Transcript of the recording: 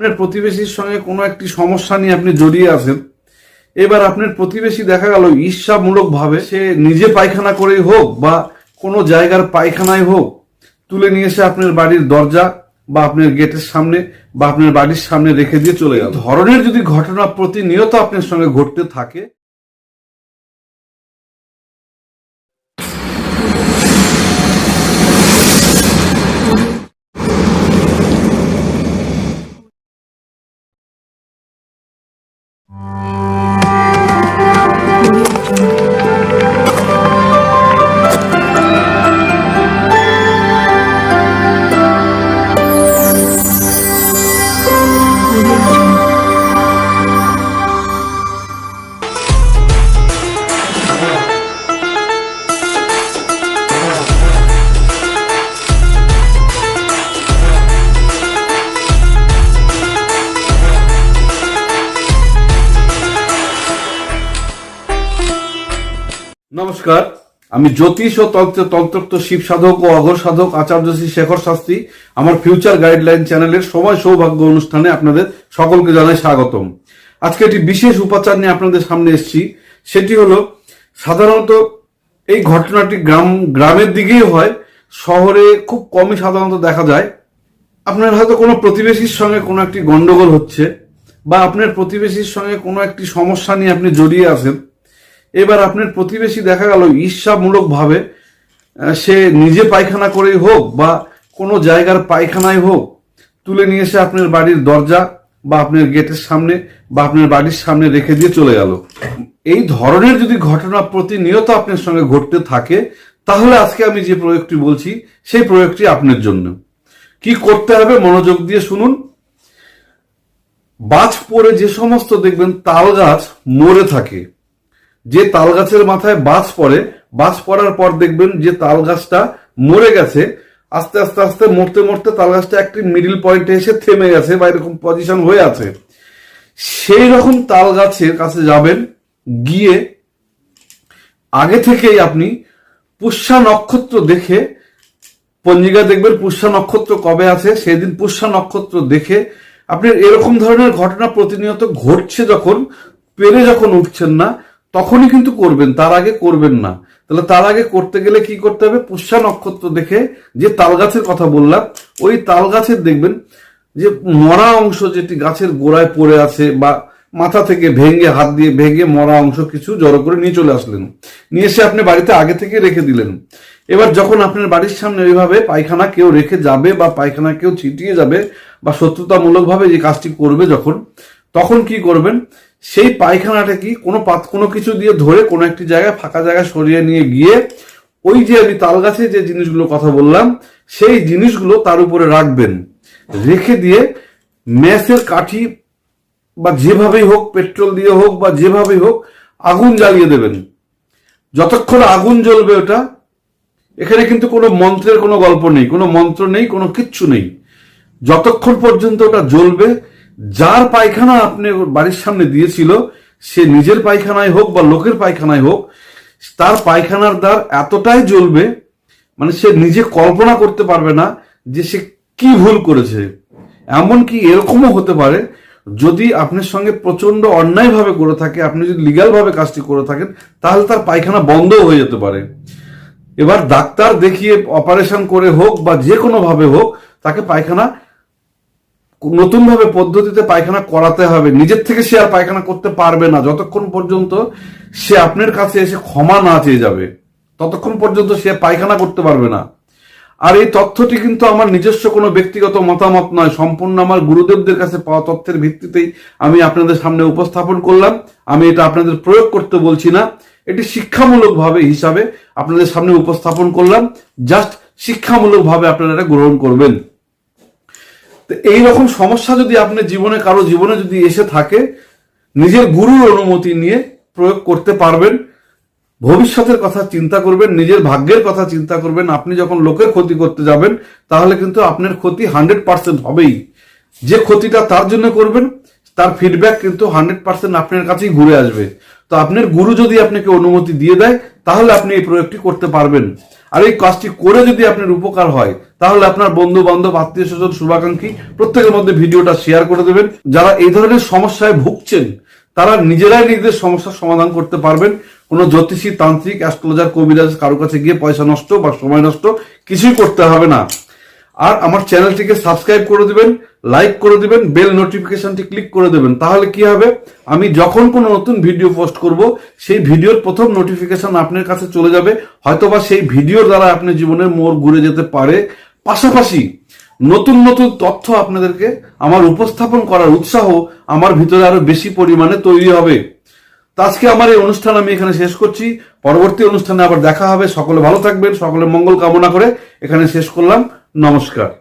আপনার প্রতিবেশীর সঙ্গে কোনো একটি সমস্যা নিয়ে আপনি জড়িয়ে আছেন, এবার আপনার প্রতিবেশী দেখা গেল ঈর্ষামূলকভাবে সে নিজে পায়খানা করেই হোক বা কোনো জায়গার পায়খানায় হোক, তুলে নিয়ে এসে আপনার বাড়ির দরজা বা আপনার গেটের সামনে বা আপনার বাড়ির সামনে রেখে দিয়ে চলে গেল। ধরনের যদি ঘটনা প্রতিনিয়ত আপনার সঙ্গে ঘটতে থাকে নমস্কার, আমি জ্যোতিষ ও তন্ত্র তন্ত্রক্ত শিব সাধক ও অঘর সাধক আচার্য শ্রী শেখর শাস্ত্রী। আমার ফিউচার গাইডলাইন চ্যানেলের সময় সৌভাগ্য অনুষ্ঠানে আপনাদের সকলকে জানাই স্বাগতম। আজকে একটি বিশেষ উপাচার নিয়ে আপনাদের সামনে এসেছি। সেটি হলো, সাধারণত এই ঘটনাটি গ্রাম গ্রামের দিকেই হয়, শহরে খুব কমই সাধারণত দেখা যায়। আপনার হয়তো কোনো প্রতিবেশীর সঙ্গে কোনো একটি গন্ডগোল হচ্ছে বা আপনার প্রতিবেশীর সঙ্গে কোনো একটি সমস্যা নিয়ে আপনি জড়িয়ে আছেন। এবার আপনার প্রতিবেশী দেখা গেল ঈর্ষামূলক ভাবে সে নিজে পায়খানা করেই হোক বা কোনো জায়গার পায়খানায় হোক, তুলে নিয়ে এসে আপনার বাড়ির দরজা বা আপনার গেটের সামনে বা আপনার বাড়ির সামনে রেখে দিয়ে চলে গেল। এই ধরনের যদি ঘটনা প্রতিনিয়ত আপনার সঙ্গে ঘটতে থাকে, তাহলে আজকে আমি যে প্রয়োগটি বলছি, সেই প্রয়োগটি আপনার জন্য। কি করতে হবে মনোযোগ দিয়ে শুনুন। বাজ পড়ে যে সমস্ত দেখবেন তাল গাছ মরে থাকে। যে তাল গাছের মাথায় বাজ পড়ে বাজ পড়ার পর দেখবেন যে তাল গাছটা মরে গেছে। আস্তে আস্তে আস্তে মরতে মরতে তাল গাছটা একটি মিডিল পয়েন্টে এসে থেমে গেছে বা এরকম পজিশন হয়ে আছে। সেই রকম তাল গাছের কাছে যাবেন, গিয়ে আগে থেকেই আপনি পুষ্যা নক্ষত্র দেখে, পঞ্জিকা দেখবেন পুষ্যা নক্ষত্র কবে আছে, সেদিন পুষ্যা নক্ষত্র দেখে আপনি এরকম ধরনের ঘটনা প্রতিনিয়ত ঘটছে যখন, পেরে যখন উঠছেন না তখনই কিন্তু করবেন, তার আগে করবেন না। তাহলে তার আগে করতে গেলে কি করতে হবে? পুষ্যা নক্ষত্র দেখে যে তাল গাছের কথা বললাম, ওই তাল গাছের দেখবেন যে মরা অংশ যেটি গাছের গোড়ায় পড়ে আছে বা মাথা থেকে ভেঙে, হাত দিয়ে ভেঙে মরা অংশ কিছু জড়ো করে নিয়ে চলে আসলেন। নিয়ে এসে আপনি বাড়িতে আগে থেকে রেখে দিলেন। এবার যখন আপনার বাড়ির সামনে ওইভাবে পায়খানা কেউ রেখে যাবে বা পায়খানা কেউ ছিটিয়ে যাবে বা শত্রুতামূলকভাবে যে কাজটি করবে যখন, তখন কি করবেন? সেই পায়খানাটা কি কোনো পাত কোনো কিছু দিয়ে ধরে কোনো একটি জায়গায় ফাঁকা জায়গায় সরিয়ে নিয়ে গিয়ে ওই যে আমি তাল গাছে যে জিনিসগুলো কথা বললাম, সেই জিনিসগুলো তার উপরে রাখবেন। রেখে দিয়ে ম্যাসের কাঠি বা যেভাবেই হোক, পেট্রোল দিয়ে হোক বা যেভাবেই হোক, আগুন জ্বালিয়ে দেবেন। যতক্ষণ আগুন জ্বলবে ওটা, এখানে কিন্তু কোনো মন্ত্রের কোনো গল্প নেই, কোনো মন্ত্র নেই, কোনো কিচ্ছু নেই। যতক্ষণ পর্যন্ত ওটা জ্বলবে যার পায়খানা আপনি বাড়ির সামনে দিয়েছিল, সে নিজের পায়খানায় হোক বা লোকের পায়খানায় হোক, তার পায়খানার দ্বার এতটাই জ্বলবে মানে সে নিজে কল্পনা করতে পারবে না যে সে কি ভুল করেছে। এমনকি এরকমও হতে পারে, যদি আপনার সঙ্গে প্রচণ্ড অন্যায়ভাবে করে থাকে, আপনি যদি লিগ্যাল ভাবে কাজটি করে থাকেন, তাহলে তার পায়খানা বন্ধ হয়ে যেতে পারে। এবার ডাক্তার দেখিয়ে অপারেশন করে হোক বা যে কোনো ভাবে হোক, তাকে পায়খানা নতুন ভাবে পদ্ধতিতে পায়খানা করাতে হবে। নিজের থেকে সে আর পায়খানা করতে পারবে না। যতক্ষণ পর্যন্ত সে আপনার কাছে এসে ক্ষমা না চেয়ে যাবে, ততক্ষণ পর্যন্ত সে পায়খানা করতে পারবে না। আর এই তথ্যটি কিন্তু আমার নিজস্ব কোনো ব্যক্তিগত মতামত নয়। সম্পূর্ণ আমার গুরুদেবদের কাছে পাওয়া তথ্যের ভিত্তিতেই আমি আপনাদের সামনে উপস্থাপন করলাম। আমি এটা আপনাদের প্রয়োগ করতে বলছি না। এটি শিক্ষামূলক ভাবে হিসাবে আপনাদের সামনে উপস্থাপন করলাম। জাস্ট শিক্ষামূলক ভাবে আপনারা এটা গ্রহণ করবেন। তো এইরকম সমস্যা যদি আপনার জীবনে, কারও জীবনে যদি এসে থাকে, নিজের গুরুর অনুমতি নিয়ে প্রয়োগ করতে পারবেন, ভবিষ্যতের কথা চিন্তা করবেন, নিজের ভাগ্যের কথা চিন্তা করবেন, আপনি যখন লোকের ক্ষতি করতে যাবেন, তাহলে কিন্তু আপনার ক্ষতি হান্ড্রেড পার্সেন্ট হবেই। যে ক্ষতিটা তার জন্য করবেন, তার ফিডব্যাক কিন্তু হান্ড্রেড পার্সেন্ট আপনার কাছেই ঘুরে আসবে। তো আপনার গুরু যদি আপনাকে অনুমতি দিয়ে দেয়, তাহলে আপনি এই প্রয়োগটি করতে পারবেন। আর এই কাজটি করে যদি আপনার উপকার হয় তাহলে আপনার বন্ধু বান্ধব আত্মীয় স্বজন শুভাকাঙ্ক্ষী প্রত্যেকের মধ্যে ভিডিওটা শেয়ার করে দেবেন। যারা এই ধরনের সমস্যায় ভুগছেন, তারা নিজেরাই নিজেদের সমস্যার সমাধান করতে পারবেন। কোনো জ্যোতিষী, তান্ত্রিক, অ্যাস্ট্রোলজার, কবিরাজ কারও কাছে গিয়ে পয়সা নষ্ট বা সময় নষ্ট কিছুই করতে হবে না। আর আমার চ্যানেলটিকে সাবস্ক্রাইব করে দিবেন লাইক করে দিবেন বেল নোটিফিকেশনটি ক্লিক করে দেবেন। তাহলে কি হবে? আমি যখন কোনো নতুন ভিডিও পোস্ট করব, সেই ভিডিওর প্রথম নোটিফিকেশন আপনার কাছে চলে যাবে। হয়তোবা সেই ভিডিওর দ্বারা আপনার জীবনের মোড় ঘুরে যেতে পারে পাশাপাশি নতুন নতুন তথ্য আপনাদেরকে আমার উপস্থাপন করার উৎসাহ আমার ভিতরে আরও বেশি পরিমাণে তৈরি হবে। আজকে আমার এই অনুষ্ঠান আমি এখানে শেষ করছি। পরবর্তী অনুষ্ঠানে আবার দেখা হবে। সকলে ভালো থাকবেন। সকলে মঙ্গল কামনা করে এখানে শেষ করলাম। নমস্কার।